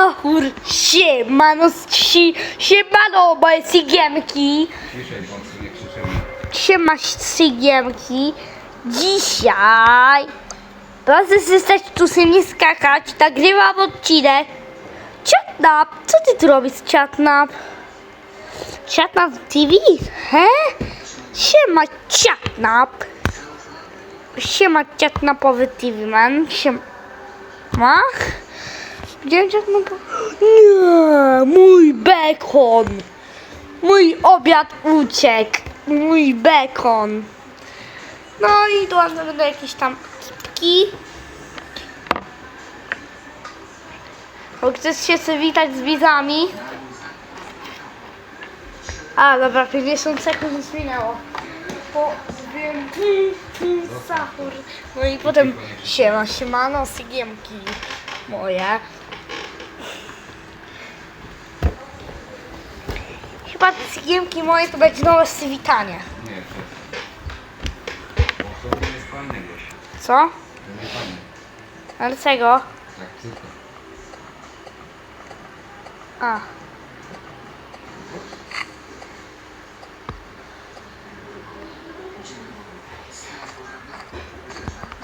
Sahur, siemano, si, siemano, moje cygiemki. Ciszej, bądź nie krzyczymy. Siema, cygiemki. Dzisiaj, proszę przestać tu sobie nie skakać, nagrywam odcinek. Ciatnap, co ty tu robisz, Ciatnap? Ciatnap TV, he? Siema, Ciatnap. Siema, Ciatnapowy TV, man. Siema. Gdzie Ciatnap? Nie, mój bekon. Mój obiad uciekł. Mój bekon. No i dołączę będą jakieś tam kipki. Bo chcesz się przywitać z widzami? A, dobra, 50 sekund minęło. Po sahur. No i potem siema, siemano, sygiemki moje. Chyba sygiemki moje to będzie nowe przywitanie. Nie, to... Bo to nie jest fajnego. Co? To nie fajne. Dlaczego? Tak, tylko. A.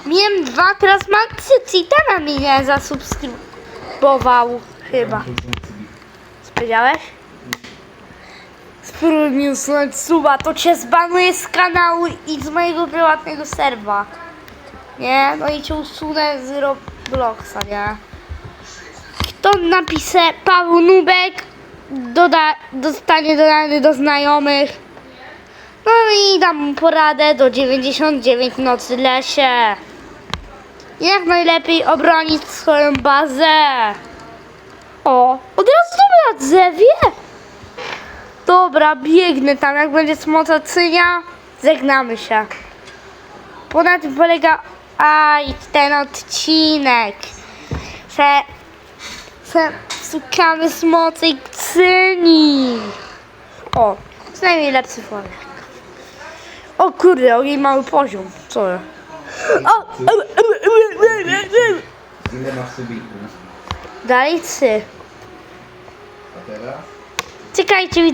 Miałem dwa, teraz mam trzy. Citana mi nie zasubskrybował. Chyba. Powiedziałeś? Spróbuj mi suba, to cię zbanuję z kanału i z mojego prywatnego serwa. Nie? No i cię usunę z Robloxa, nie? Kto napisze Paweł Nubek, doda, dostanie dodany do znajomych. No i dam mu poradę do 99 nocy lesie. Jak najlepiej obronić swoją bazę. O, od razu na drzewie. Dobra, biegnę tam, jak będzie smotacynia, żegnamy się. Bo na tym polega aj, ten odcinek. Że, że szukamy smocej cyni. O, przynajmniej lepszy formek. O kurde, o jej mały poziom. Co? ja? O! Ile masz? Dalej trzy. A teraz? Czekajcie,